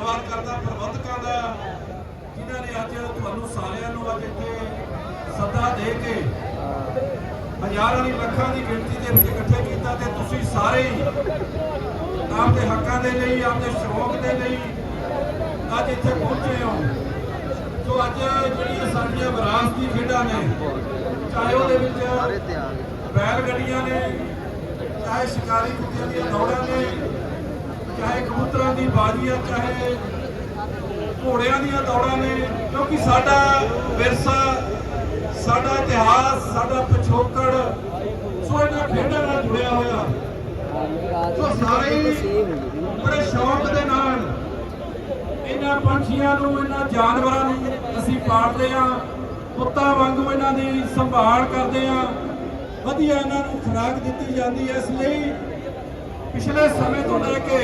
ਧੰਨਵਾਦ ਕਰਦਾ ਪ੍ਰਬੰਧਕਾਂ ਦਾ ਜਿਨ੍ਹਾਂ ਨੇ ਅੱਜ ਤੁਹਾਨੂੰ ਸਾਰਿਆਂ ਨੂੰ ਅੱਜ ਇੱਥੇ ਸੱਦਾ ਦੇ ਕੇ ਹਜ਼ਾਰਾਂ ਦੀ ਲੱਖਾਂ ਦੀ ਗਿਣਤੀ ਦੇ ਵਿੱਚ ਇਕੱਠੇ ਕੀਤਾ ਤੇ ਤੁਸੀਂ ਸਾਰੇ ਹੀ ਆਪਦੇ ਹੱਕਾਂ ਦੇ ਲਈ ਆਪਦੇ ਸ਼ੌਕ ਦੇ ਲਈ ਅੱਜ ਇੱਥੇ ਪਹੁੰਚੇ ਹੋ। ਸੋ ਅੱਜ ਜਿਹੜੀਆਂ ਸਾਡੀਆਂ ਵਿਰਾਸਤੀ ਖੇਡਾਂ ਨੇ ਚਾਹੇ ਉਹਦੇ ਵਿੱਚ ਬੈਲ ਗੱਡੀਆਂ ਨੇ ਚਾਹੇ ਸ਼ਿਕਾਰੀ ਕੁੱਤਿਆਂ ਦੀਆਂ ਦੌੜਾਂ ਨੇ ਚਾਹੇ ਕਬੂਤਰਾਂ ਦੀ ਬਾਜ਼ੀ ਬਾਜ਼ੀਆਂ, ਚਾਹੇ ਘੋੜਿਆਂ ਦੀਆਂ ਦੌੜਾਂ ਨੇ, ਕਿਉਂਕਿ ਸਾਡਾ ਵਿਰਸਾ, ਸਾਡਾ ਇਤਿਹਾਸ, ਸਾਡਾ ਪਿਛੋਕੜ, ਸੋ ਇਹਨਾਂ ਖੇਡਾਂ ਨਾਲ ਜੁੜਿਆ ਹੋਇਆ। ਸੋ ਸਾਰੇ ਬੜੇ ਸ਼ੌਕ ਦੇ ਨਾਲ ਇਹਨਾਂ ਪੰਛੀਆਂ ਨੂੰ, ਇਹਨਾਂ ਜਾਨਵਰਾਂ ਨੂੰ ਅਸੀਂ ਪਾਲਦੇ ਆ ਪੁੱਤਾਂ ਵਾਂਗੂ ਇਹਨਾਂ ਦੀ ਸੰਭਾਲ ਕਰਦੇ ਆ ਵਧੀਆ ਇਹਨਾਂ ਨੂੰ ਖੁਰਾਕ ਦਿੱਤੀ ਜਾਂਦੀ ਹੈ। ਇਸ ਲਈ ਪਿਛਲੇ ਸਮੇਂ ਤੋਂ ਲੈ ਕੇ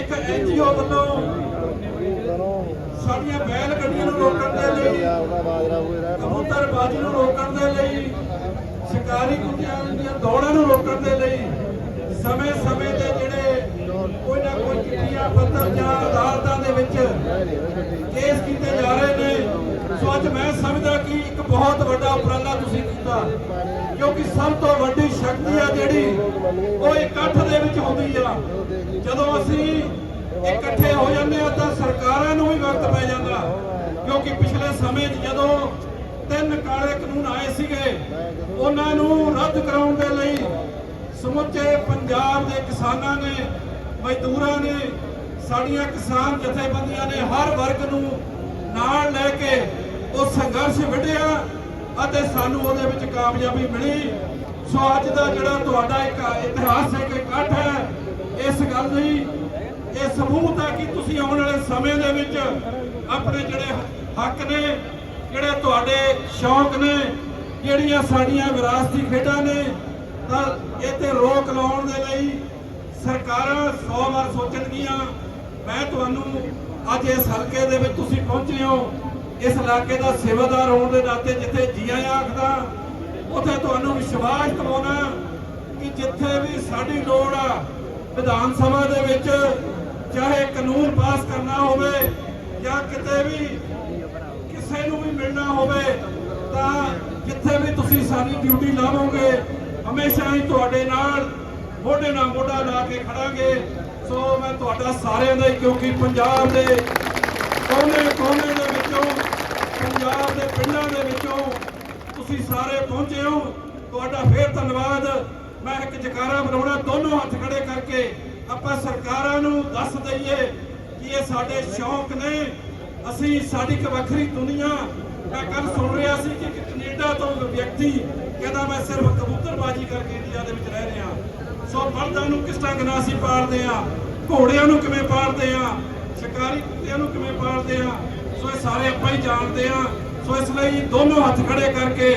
ਇੱਕ ਐਨਜੀਓ ਵੱਲੋਂ ਸਾਡੀਆਂ ਬੈਲ ਗੱਡੀਆਂ ਨੂੰ ਰੋਕਣ ਦੇ ਲਈ, ਕਬੂਤਰਬਾਜ਼ੀ ਨੂੰ ਰੋਕਣ ਦੇ ਲਈ ਸ਼ਿਕਾਰੀ ਕੁੱਤਿਆਂ ਦੀਆਂ ਦੌੜਾਂ ਨੂੰ ਰੋਕਣ ਦੇ ਲਈ ਸਮੇਂ-ਸਮੇਂ ਤੇ ਜਿਹੜੇ ਕੋਈ ਨਾ ਕੋਈ ਚਿੱਠੀਆਂ, ਪੱਤਰ ਜਾਂ ਅਦਾਲਤਾਂ ਦੇ ਵਿੱਚ ਕੇਸ ਕੀਤੇ ਜਾ ਰਹੇ ਨੇ। ਸੋ ਅੱਜ ਮੈਂ ਸਮਝਦਾ ਕਿ ਇੱਕ ਬਹੁਤ ਵੱਡਾ ਉਪਰਾਲਾ ਤੁਸੀਂ ਕੀਤਾ, ਕਿਉਂਕਿ ਸਭ ਤੋਂ ਉਹ ਇਕੱਠ ਦੇ ਵਿੱਚ ਹੁੰਦੀ ਆ। ਜਦੋਂ ਅਸੀਂ ਇਕੱਠੇ ਹੋ ਜਾਂਦੇ ਆ ਤਾਂ ਸਰਕਾਰਾਂ ਨੂੰ ਵੀ ਵਕਤ ਪੈ ਜਾਂਦਾ। ਕਿਉਂਕਿ ਪਿਛਲੇ ਸਮੇਂ 'ਚ ਜਦੋਂ ਤਿੰਨ ਕਾਲੇ ਕਾਨੂੰਨ ਆਏ ਸੀਗੇ, ਉਹਨਾਂ ਨੂੰ ਰੱਦ ਕਰਾਉਣ ਦੇ ਲਈ ਸਮੁੱਚੇ ਪੰਜਾਬ ਦੇ ਕਿਸਾਨਾਂ ਨੇ, ਮਜ਼ਦੂਰਾਂ ਨੇ, ਸਾਡੀਆਂ ਕਿਸਾਨ ਜਥੇਬੰਦੀਆਂ ਨੇ ਹਰ ਵਰਗ ਨੂੰ ਨਾਲ ਲੈ ਕੇ ਉਹ ਸੰਘਰਸ਼ ਵਿੱਢਿਆ ਅਤੇ ਸਾਨੂੰ ਉਹਦੇ ਵਿੱਚ ਕਾਮਯਾਬੀ ਮਿਲੀ। ਸੋ ਅੱਜ ਦਾ ਜਿਹੜਾ ਤੁਹਾਡਾ ਇੱਕ ਇਤਿਹਾਸਕ ਇਕੱਠ ਹੈ, ਇਸ ਗੱਲ ਦੀ ਇਹ ਸਬੂਤ ਹੈ ਕਿ ਤੁਸੀਂ ਆਉਣ ਵਾਲੇ ਸਮੇਂ ਦੇ ਵਿੱਚ ਆਪਣੇ ਜਿਹੜੇ ਹੱਕ ਨੇ, ਜਿਹੜੇ ਤੁਹਾਡੇ ਸ਼ੌਕ ਨੇ, ਜਿਹੜੀਆਂ ਸਾਡੀਆਂ ਵਿਰਾਸਤੀ ਖੇਡਾਂ ਨੇ, ਤਾਂ ਇਹ ਤੇ ਰੋਕ ਲਾਉਣ ਦੇ ਲਈ ਸਰਕਾਰਾਂ 100 ਵਾਰ ਸੋਚਣਗੀਆਂ। ਮੈਂ ਤੁਹਾਨੂੰ ਅੱਜ ਇਸ ਹਲਕੇ ਦੇ ਵਿੱਚ ਤੁਸੀਂ ਪਹੁੰਚੇ ਹੋ, ਇਸ ਇਲਾਕੇ ਦਾ ਸੇਵਾਦਾਰ ਹੋਣ ਦੇ ਨਾਤੇ ਜਿੱਥੇ ਜੀਆਂ ਆਖਦਾ ਉੱਥੇ ਤੁਹਾਨੂੰ ਵਿਸ਼ਵਾਸ ਦਿਵਾਉਣਾ ਕਿ ਜਿੱਥੇ ਵੀ ਸਾਡੀ ਲੋੜ ਆ, ਵਿਧਾਨ ਸਭਾ ਦੇ ਵਿੱਚ ਚਾਹੇ ਕਾਨੂੰਨ ਪਾਸ ਕਰਨਾ ਹੋਵੇ ਜਾਂ ਕਿਤੇ ਵੀ ਕਿਸੇ ਨੂੰ ਵੀ ਮਿਲਣਾ ਹੋਵੇ, ਤਾਂ ਜਿੱਥੇ ਵੀ ਤੁਸੀਂ ਸਾਡੀ ਡਿਊਟੀ ਲਾਵੋਗੇ, ਹਮੇਸ਼ਾ ਹੀ ਤੁਹਾਡੇ ਨਾਲ ਮੋਢੇ ਨਾਲ ਮੋਢਾ ਲਾ ਕੇ ਖੜਾਂਗੇ। ਸੋ ਮੈਂ ਤੁਹਾਡਾ ਸਾਰਿਆਂ ਦਾ ਹੀ, ਕਿਉਂਕਿ ਪੰਜਾਬ ਦੇ ਕੋਨੇ ਕੋਨੇ ਦੇ ਵਿੱਚੋਂ, ਪੰਜਾਬ ਦੇ ਪਿੰਡਾਂ ਦੇ ਵਿੱਚੋਂ ਤੁਸੀਂ ਸਾਰੇ ਪਹੁੰਚੇ ਹੋ। ਤੁਹਾਡਾ ਫੇਰ ਧੰਨਵਾਦ। ਮੈਂ ਇੱਕ ਜਕਾਰਾ ਬਣਾਉਣਾ, ਦੋਨੋਂ ਹੱਥ ਖੜੇ ਕਰਕੇ ਆਪਾਂ ਸਰਕਾਰਾਂ ਨੂੰ ਦੱਸ ਦਈਏ ਕਿ ਇਹ ਸਾਡੇ ਸ਼ੌਕ ਨੇ। ਅਸੀਂ ਸਾਡੀ ਇੱਕ ਵੱਖਰੀ ਦੁਨੀਆ। ਮੈਂ ਕੱਲ ਸੁਣ ਰਿਹਾ ਸੀ ਕਿ ਇੱਕ ਕੈਨੇਡਾ ਤੋਂ ਵਿਅਕਤੀ, ਕਹਿੰਦਾ ਮੈਂ ਸਿਰਫ ਕਬੂਤਰਬਾਜ਼ੀ ਕਰਕੇ ਇੰਡੀਆ ਦੇ ਵਿੱਚ ਰਹਿ ਰਿਹਾ। ਸੋ ਬਲਦਾਂ ਨੂੰ ਕਿਸ ਢੰਗ ਨਾਲ ਅਸੀਂ ਪਾਲਦੇ ਆ ਘੋੜਿਆਂ ਨੂੰ ਕਿਵੇਂ ਪਾਲਦੇ ਆ ਸ਼ਿਕਾਰੀ ਕੁੱਤਿਆਂ ਨੂੰ ਕਿਵੇਂ ਪਾਲਦੇ ਆ ਸੋ ਇਹ ਸਾਰੇ ਆਪਾਂ ਹੀ ਜਾਣਦੇ ਆ ਸੋ ਇਸ ਲਈ ਦੋਨੋਂ ਹੱਥ ਖੜੇ ਕਰਕੇ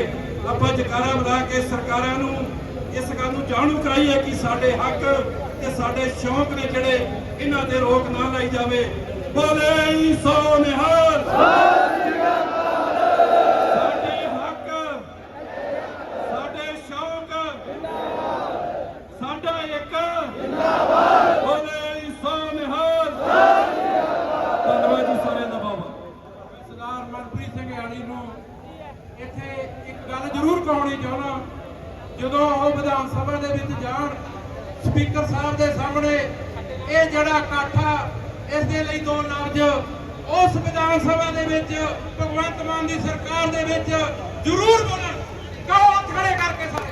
ਆਪਾਂ ਜਕਾਰਾ ਬੁਲਾ ਕੇ ਸਰਕਾਰਾਂ ਨੂੰ ਇਸ ਗੱਲ ਨੂੰ ਜਾਣੂ ਕਰਾਈਏ ਕਿ ਸਾਡੇ ਹੱਕ ਤੇ ਸਾਡੇ ਸ਼ੌਕ ਨੇ ਜਿਹੜੇ ਇਹਨਾਂ ਤੇ ਰੋਕ ਨਾ ਲਾਈ ਜਾਵੇ। ਬੋਲੇ ਸੋ ਨਿਹਾਲ ਸਾਡੇ ਹੱਕ ਸਾਡੇ ਸ਼ੌਕ ਸਾਡਾ ਇੱਕ ਜਿੰਦਾਬਾਦ ਬੋਲੇ ਸੋ ਨਿਹਾਲ ਧੰਨਵਾਦ ਜੀ ਸਾਰਿਆਂ ਦਾ ਬਾਬਾ ਸਰਦਾਰ ਮਨਪ੍ਰੀਤ ਸਿੰਘ ਆਣੀ ਨੂੰ ਇੱਥੇ ਇੱਕ ਗੱਲ ਜ਼ਰੂਰ ਕਹਾਉਣੀ ਚਾਹੁੰਦਾ। ਜਦੋਂ ਉਹ ਵਿਧਾਨ ਸਭਾ ਦੇ ਵਿੱਚ ਜਾਣ, ਸਪੀਕਰ ਸਾਹਿਬ ਦੇ ਸਾਹਮਣੇ ਇਹ ਜਿਹੜਾ ਇਕੱਠ ਆ, ਇਸ ਦੇ ਲਈ ਦੋ ਲਫ਼ਜ਼। ਉਸ ਵਿਧਾਨ ਸਭਾ ਦੇ ਵਿੱਚ, ਭਗਵੰਤ ਮਾਨ ਦੀ ਸਰਕਾਰ ਦੇ ਵਿੱਚ ਜ਼ਰੂਰ ਬੋਲਣ। ਕਹੋ ਖੜੇ ਕਰਕੇ ਸਾਰੇ?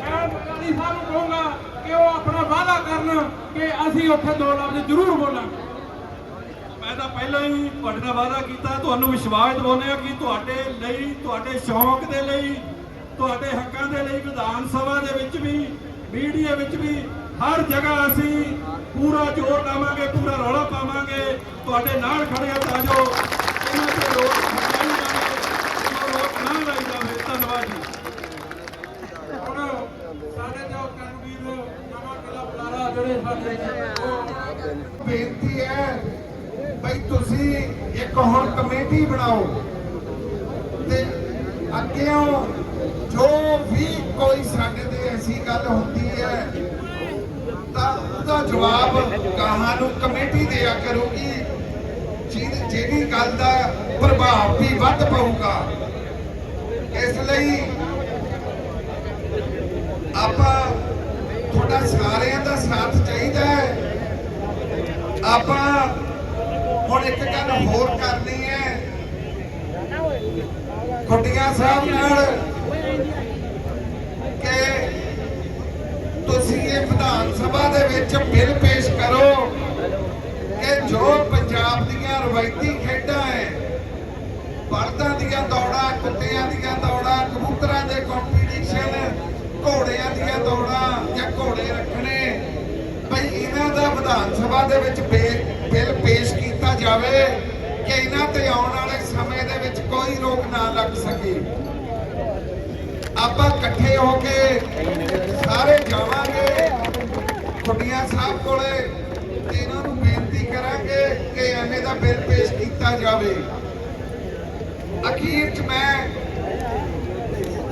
ਮੈਂ ਮਗਾਲੀ ਸਾਹਿਬ ਨੂੰ ਕਹੂੰਗਾ ਕਿ ਉਹ ਆਪਣਾ ਵਾਅਦਾ ਕਰਨ ਕਿ ਅਸੀਂ ਉੱਥੇ ਦੋ ਲਫ਼ਜ਼ ਜ਼ਰੂਰ ਬੋਲਾਂਗੇ। ਪਹਿਲਾਂ ਹੀ ਤੁਹਾਡੇ ਨਾਲ ਵਾਅਦਾ ਕੀਤਾ, ਤੁਹਾਨੂੰ ਵਿਸ਼ਵਾਸ ਦਿਵਾਉਂਦੇ ਆ ਕਿ ਤੁਹਾਡੇ ਲਈ, ਤੁਹਾਡੇ ਸ਼ੌਕ ਦੇ ਲਈ, ਤੁਹਾਡੇ ਹੱਕਾਂ ਦੇ ਲਈ ਵਿਧਾਨ ਸਭਾ ਦੇ ਵਿੱਚ ਵੀ, ਮੀਡੀਆ ਵਿੱਚ ਵੀ ਹਰ ਜਗ੍ਹਾ ਅਸੀਂ ਪੂਰਾ ਜ਼ੋਰ ਲਾਵਾਂਗੇ, ਪੂਰਾ ਰੌਲਾ ਪਾਵਾਂਗੇ। ਤੁਹਾਡੇ ਨਾਲ ਖੜੇ ਆ ਤਾਂ ਜੋ ਇਹਨਾਂ ਤੇ ਰੋਕ ਲਾਈ ਜਾਵੇ ਜੋ ਰੋਕ ਨਾ ਲਾਈ ਜਾਵੇ। ਧੰਨਵਾਦ ਜੀ। ਸਾਡੇ ਜੋ ਕਰਨਵੀਰ ਨਵਾਂ ਕਿਲਾ ਬੁਲਾਰਾ ਜਿਹੜੇ ਸਾਡੇ ਬੇਨਤੀ ਹੈ ਭਈ ਤੁਸੀਂ ਇੱਕ ਹੁਣ ਕਮੇਟੀ ਬਣਾਓ ਤੇ ਅੱਗਿਓਂ ਜੋ ਵੀ ਕੋਈ ਸਾਡੇ ਤੇ ਐਸੀ ਗੱਲ ਹੁੰਦੀ ਹੈ, ਤਾਂ ਉਹਦਾ ਜਵਾਬ ਗਾਹਾਂ ਨੂੰ ਕਮੇਟੀ ਦਿਆ ਕਰੂਗੀ ਜਿਹਦੀ ਗੱਲ ਦਾ ਪ੍ਰਭਾਵ ਵੀ ਵੱਧ ਪਊਗਾ। ਇਸ ਲਈ ਆਪਾਂ ਤੁਹਾਡਾ ਸਾਰਿਆਂ ਦਾ ਸਾਥ ਚਾਹੀਦਾ ਹੈ। ਆਪਾਂ ਹੁਣ ਇੱਕ ਗੱਲ ਹੋਰ ਕਰਨੀ ਹੈ। ਖੁੱਡੀਆਂ ਸਾਹਿਬ ਨਾਲ ਕਿ ਤੁਸੀਂ ਇਹ ਵਿਧਾਨ ਸਭਾ ਦੇ ਵਿੱਚ ਬਿੱਲ ਪੇਸ਼ ਕਰੋ ਕਿ ਜੋ ਪੰਜਾਬ ਦੀਆਂ ਰਵਾਇਤੀ ਖੇਡਾਂ ਹੈ ਬਲਦਾਂ ਦੀਆਂ ਦੌੜਾਂ, ਕੁੱਤਿਆਂ ਦੀਆਂ ਦੌੜਾਂ, ਕਬੂਤਰਾਂ ਦੇ ਕੰਪੀਟੀਸ਼ਨ ਘੋੜਿਆਂ ਦੀਆਂ ਦੌੜਾਂ ਜਾਂ ਘੋੜੇ ਰੱਖਣੇ ਭਈ ਇਹਨਾਂ ਦਾ ਵਿਧਾਨ ਸਭਾ ਦੇ ਵਿੱਚ ਬਿੱਲ ਪੇਸ਼ ਜਾਵੇ ਕਿ ਇਹਨਾਂ ਤੇ ਆਉਣ ਵਾਲੇ ਸਮੇਂ ਦੇ ਵਿੱਚ ਕੋਈ ਰੋਕ ਨਾ ਲੱਗ ਸਕੇ। ਆਪਾਂ ਇਕੱਠੇ ਹੋ ਕੇ ਸਾਰੇ ਜਾਵਾਂਗੇ। ਖੁੱਡੀਆਂ ਸਾਹਿਬ ਕੋਲੇ ਤੇ ਇਹਨਾਂ ਨੂੰ ਬੇਨਤੀ ਕਰਾਂਗੇ ਕਿ ਐਵੇਂ ਦਾ ਬਿੱਲ ਪੇਸ਼ ਕੀਤਾ ਜਾਵੇ। ਅਖੀਰ ਚ ਮੈਂ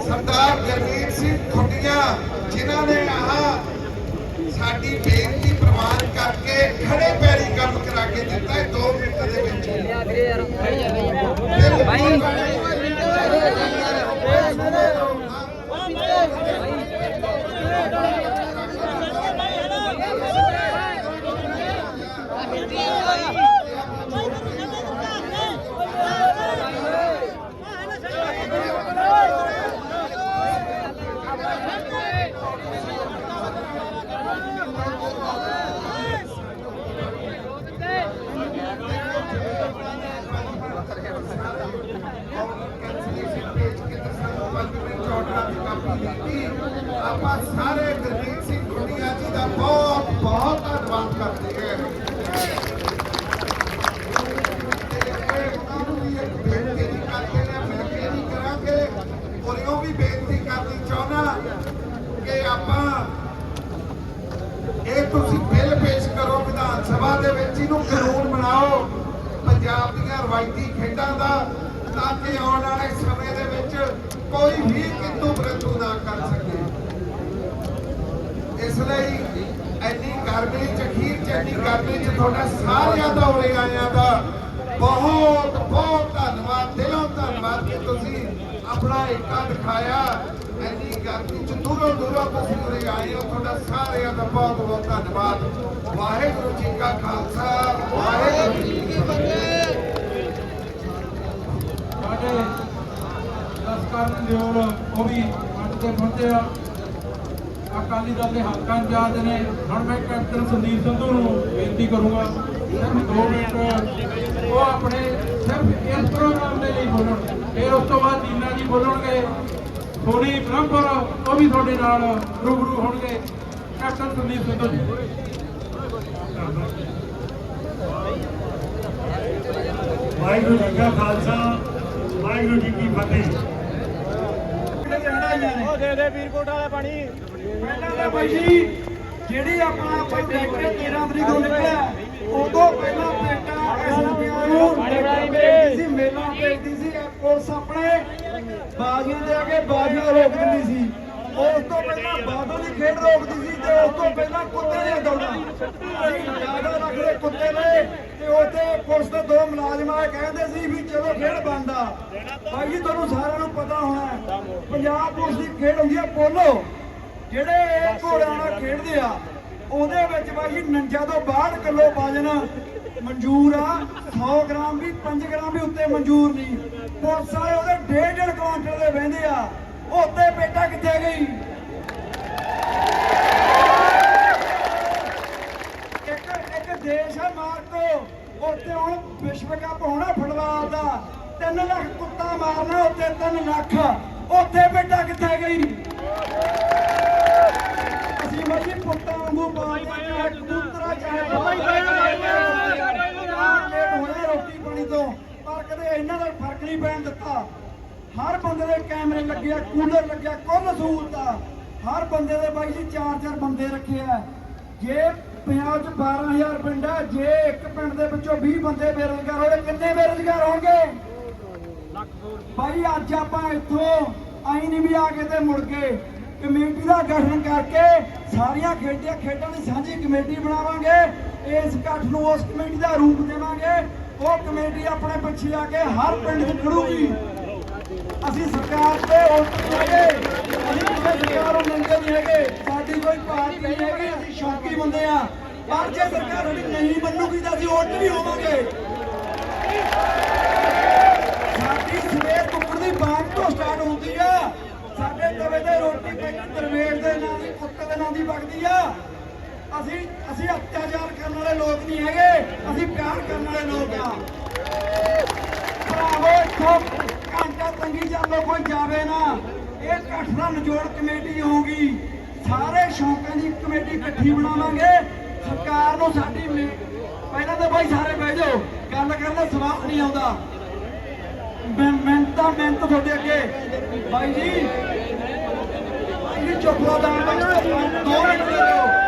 ਸਰਦਾਰ ਜਗਜੀਤ ਸਿੰਘ ਖੁੱਡੀਆਂ, ਜਿਨ੍ਹਾਂ ਨੇ ਆਹ ਸਾਡੀ ਬੇਨਤੀ ਪ੍ਰਵਾਨ ਕਰਕੇ ਖੜੇ ਪੈਰੀ ਕੰਮ ਕਰਾ ਕੇ ਦਿੱਤਾ ਹੈ 2 ਮਿੰਟ ਦੇ ਵਿੱਚ ਆਪਾਂ ਸਾਰੇ ਗੁਰਦੀਪ ਸਿੰਘ ਗੁੱਡੀਆ ਜੀ ਦਾ ਬਹੁਤ ਬਹੁਤ ਧੰਨਵਾਦ ਕਰਦੇ ਹਾਂ। ਬੇਨਤੀ ਕਰਨੀ ਚਾਹੁੰਦਾ ਇਹ ਤੁਸੀਂ ਬਿੱਲ ਪੇਸ਼ ਕਰੋ ਵਿਧਾਨ ਸਭਾ ਦੇ ਵਿੱਚ, ਇਹਨੂੰ ਕਾਨੂੰਨ ਬਣਾਓ ਪੰਜਾਬ ਦੀਆਂ ਰਵਾਇਤੀ ਖੇਡਾਂ ਦਾ, ਤਾਂ ਕਿ ਆਉਣ ਵਾਲੇ ਸਮੇਂ ਦੇ ਵਿੱਚ ਕੋਈ ਵੀ ਕਿੰਤੂ ਪ੍ਰੰਤੂ ਨਾ ਕਰ ਸਕੇ। ਇਸ ਲਈ ਇੰਨੀ ਗਰਮੀ ਚ, ਅਖੀਰ ਚ, ਇੰਨੀ ਗਰਮੀ ਚ ਤੁਹਾਡਾ ਸਾਰਿਆਂ ਦਾ ਉਰੇ ਆਇਆਂ ਦਾ ਬਹੁਤ ਬਹੁਤ ਧੰਨਵਾਦ, ਦਿਲੋਂ ਧੰਨਵਾਦ ਕਿ ਤੁਸੀਂ ਆਪਣਾ ਏਕਾ ਦਿਖਾਇਆ ਇੰਨੀ ਗਰਮੀ ਚ ਦੂਰੋਂ ਦੂਰੋਂ ਤੁਸੀਂ ਉਰੇ ਆਏ ਹੋ, ਤੁਹਾਡਾ ਸਾਰਿਆਂ ਦਾ ਬਹੁਤ ਬਹੁਤ ਧੰਨਵਾਦ। ਵਾਹਿਗੁਰੂ ਜੀ ਕਾ ਖਾਲਸਾ, ਵਾਹਿਗੁਰੂ ਜੀ ਕੀ ਫਤਿਹ। ਸਾਡੇ ਦਸਕਰਨ ਦਿਓਲ ਉਹ ਵੀ ਮੰਚ ਤੇ ਪਹੁੰਚੇ ਆ। ਅਕਾਲੀ ਦਲ ਦੇ ਹਲਕਾ ਇੰਚਾਰਜ ਨੇ। ਹੁਣ ਮੈਂ ਕੈਪਟਨ ਸੰਦੀਪ ਸੰਧੂ ਨੂੰ ਬੇਨਤੀ ਕਰੂੰਗਾ, ਸਿਰਫ 2 ਮਿੰਟ। ਉਹ ਆਪਣੇ ਸਿਰਫ ਇਸ ਪ੍ਰੋਗਰਾਮ ਦੇ ਲਈ ਬੋਲਣ। ਫਿਰ ਉਸ ਤੋਂ ਬਾਅਦ ਜੀਨਾ ਜੀ ਬੋਲਣਗੇ, ਸੋਨੀ ਬ੍ਰਹਮਪੁਰ, ਉਹ ਵੀ ਤੁਹਾਡੇ ਨਾਲ ਰੂਬਰੂ ਹੋਣਗੇ। ਕੈਪਟਨ ਸੰਦੀਪ ਸੰਧੂ ਜੀ। ਵਾਹਿਗੁਰੂ ਜੀ ਕਾ ਖਾਲਸਾ, ਵਾਹਿਗੁਰੂ ਜੀ ਕੀ ਫਤਿਹ। ਉਹ ਦੇ ਦੇ ਵੀਰਕੋਟ ਵਾਲਾ ਪਾਣੀ ਪਹਿਲਾਂ ਤਾਂ ਬਾਈ ਜੀ ਜਿਹੜੀ ਆਪਣਾ ਪ੍ਰੋਜੈਕਟ 13 ਤਰੀਕ ਨੂੰ ਨਿਕਲਿਆ ਉਦੋਂ ਪਹਿਲਾਂ ਪਲੇਟਾਂ ਐਸਪੀਆਂ ਨੂੰ ਸੀ ਮੇਲਾਂ ਭੇਜਦੀ ਸੀ ਪੁਲਿਸ ਆਪਣੇ ਬਾਜ਼ੀਆਂ ਦੇ ਅੱਗੇ ਬਾਜ਼ੀਆਂ ਰੋਕ ਦਿੰਦੀ ਸੀ ਉਸ ਤੋਂ ਪਹਿਲਾਂ ਬਾਦੋਂ ਦੀ ਖੇਡ ਰੋਕਦੀ ਸੀ ਤੇ ਉਸ ਤੋਂ ਪਹਿਲਾਂ ਕੁੱਤੇ ਦੀਆਂ ਦੌੜਾਂ। ਜ਼ਿਆਦਾ ਰੱਖਦੇ ਕੁੱਤੇ ਨੇ ਤੇ ਉੱਥੇ ਪੁਲਿਸ ਮੁਲਾਜ਼ਮ ਕਹਿੰਦੇ ਸੀ ਵੀ ਚਲੋ ਖੇਡ ਬੰਦ ਆ ਬਾਈ ਜੀ ਤੁਹਾਨੂੰ ਸਾਰਿਆਂ ਨੂੰ ਪਤਾ ਹੋਣਾ ਪੰਜਾਬ ਪੁਲਿਸ ਦੀ ਖੇਡ ਹੁੰਦੀ ਹੈ ਪੋਲੋ। ਜਿਹੜੇ ਇਹ ਘੋੜਿਆਂ ਨਾਲ ਖੇਡਦੇ ਆ ਉਹਦੇ ਵਿੱਚ ਬਾਈ ਜੀ 49 ਤੋਂ 62 ਕਿਲੋ ਵਜਨ ਮਨਜ਼ੂਰ ਆ 100 ਗ੍ਰਾਮ ਵੀ 5 ਗ੍ਰਾਮ ਵੀ ਉੱਤੇ ਮਨਜ਼ੂਰ ਨਹੀਂ। ਪੁਲਿਸ ਵਾਲੇ ਉਹਦੇ ਡੇਢ ਡੇਢ ਕੁਆਂਟਲ ਦੇ ਵਹਿੰਦੇ ਆ ਉਹ ਉੱਤੇ ਬੇਟਾ ਕਿੱਥੇ ਗਈ? ਇੱਕ ਇੱਕ ਦੇਸ਼ ਹੈ ਮਾਰਕੋ। ਉੱਥੇ ਹੁਣ ਵਿਸ਼ਵ ਕੱਪ ਹੋਣਾ ਫੁੱਟਬਾਲ ਦਾ। 3 ਲੱਖ ਕੁੱਤਾ ਮਾਰਨਾ, ਉੱਥੇ 3 ਲੱਖ। ਉੱਥੇ ਬੇਟਾ ਕਿੱਥੇ ਗਈ। ਅਸੀਂ ਮਰਜ਼ੀ ਪੁੱਤਾਂ ਵਾਂਗੂ ਪਾਲਦੇ ਕਬੂਤਰਾ ਚਾਹੇ ਲੇਟ ਹੋਣਾ ਰੋਟੀ ਪਾਣੀ ਤੋਂ, ਪਰ ਕਦੇ ਇਹਨਾਂ ਦਾ ਫ਼ਰਕ ਨਹੀਂ ਪੈਣ ਦਿੱਤਾ। ਹਰ ਬੰਦੇ ਦੇ ਕੈਮਰੇ ਲੱਗਿਆ, ਕੂਲਰ ਲੱਗਿਆ, ਕੁੱਲ ਸਹੂਲਤਾਂ। ਹਰ ਬੰਦੇ ਦੇ ਬਾਈ ਜੀ ਚਾਰ ਚਾਰ ਬੰਦੇ ਰੱਖੇ ਆ। ਜੇ ਪੰਜਾਬ 'ਚ 12000 ਪਿੰਡ ਆ, ਜੇ ਇੱਕ ਪਿੰਡ ਦੇ ਵਿੱਚੋਂ 20 ਬੰਦੇ ਬੇਰੁਜ਼ਗਾਰ ਹੋਏ, ਕਿੰਨੇ ਬੇਰੁਜ਼ਗਾਰ ਹੋਣਗੇ? ਭਾਈ ਅੱਜ ਆਪਾਂ ਇੱਥੋਂ ਆਈ ਨਹੀਂ ਵੀ ਆ ਕੇ ਤੇ ਮੁੜ ਗਏ ਕਮੇਟੀ ਦਾ ਗਠਨ ਕਰਕੇ ਸਾਰੀਆਂ ਖੇਡਾਂ ਖੇਡਾਂ ਦੀ ਸਾਂਝੀ ਕਮੇਟੀ ਬਣਾਵਾਂਗੇ। ਇਸ ਇਕੱਠ ਨੂੰ ਉਸ ਕਮੇਟੀ ਦਾ ਰੂਪ ਦੇਵਾਂਗੇ। ਉਹ ਕਮੇਟੀ ਆਪਣੇ ਪਿੱਛੇ ਆ ਕੇ ਹਰ ਪਿੰਡ 'ਚ ਖੜੂਗੀ। ਅਸੀਂ ਸਰਕਾਰ ਤੇ ਵੋਟ ਨਹੀਂ ਅਸੀਂ ਕਿਸੇ ਸਰਕਾਰ ਨੂੰ ਮੰਗਦੇ ਨਹੀਂ ਹੈਗੇ। ਸਾਡੀ ਕੋਈ ਪਾਰਟੀ ਨਹੀਂ ਹੈਗੀ, ਅਸੀਂ ਸ਼ੌਕੀ ਬੰਦੇ ਆ ਪਰ ਜੇ ਸਰਕਾਰ ਸਾਡੀ ਨਹੀਂ ਮੰਨੂਗੀ ਤਾਂ ਅਸੀਂ ਵੋਟ ਨਹੀਂ ਹੋਵਾਂਗੇ। ਸਾਡੀ ਸਵੇਰ ਕੁੱਕੜ ਦੀ ਬਾਗ ਤੋਂ ਸਟਾਰਟ ਹੁੰਦੀ ਆ। ਸਾਡੇ ਤਵੇ ਤੇ ਰੋਟੀ ਪੈਣੀ ਦਰਵੇਸ਼ ਦੇ ਨਾਂ ਦੀ, ਕੁੱਤੇ ਦੇ ਨਾਂ ਦੀ ਵਗਦੀ ਆ। ਅਸੀਂ ਅਸੀਂ ਅਤਿਆਚਾਰ ਕਰਨ ਵਾਲੇ ਲੋਕ ਨਹੀਂ ਹੈਗੇ, ਅਸੀਂ ਪਿਆਰ ਕਰਨ ਵਾਲੇ ਲੋਕ ਆ। ਭਰਾਵੋ, ਇੱਥੋਂ ਘੰਟਾ ਤੰਗੀ ਚੱਲੋ ਕੋਈ ਜਾਵੇ ਨਾ। ਇਹ ਇਕੱਠ ਦਾ ਨਿਜੋੜ ਕਮੇਟੀ ਹੋਊਗੀ ਸਾਰੇ ਸ਼ੌਕਾਂ ਦੀ ਕਮੇਟੀ ਇਕੱਠੀ ਬਣਾਵਾਂਗੇ। ਸਰਕਾਰ ਨੂੰ ਸਾਡੀ ਪਹਿਲਾਂ ਤਾਂ ਬਾਈ ਸਾਰੇ ਬਹਿ ਜਾਓ, ਗੱਲ ਕਰਨ ਦਾ ਸਵਾਲ ਨਹੀਂ ਆਉਂਦਾ। ਮੈਂ ਮਿਹਨਤਾਂ ਮਿਹਨਤ ਤੁਹਾਡੇ ਅੱਗੇ। ਬਾਈ ਜੀ ਬਾਈ ਜੀ ਚੁੱਪ ਬਾਈ ਦੋ ਮਿੰਟ ਦੇ ਦਿਓ।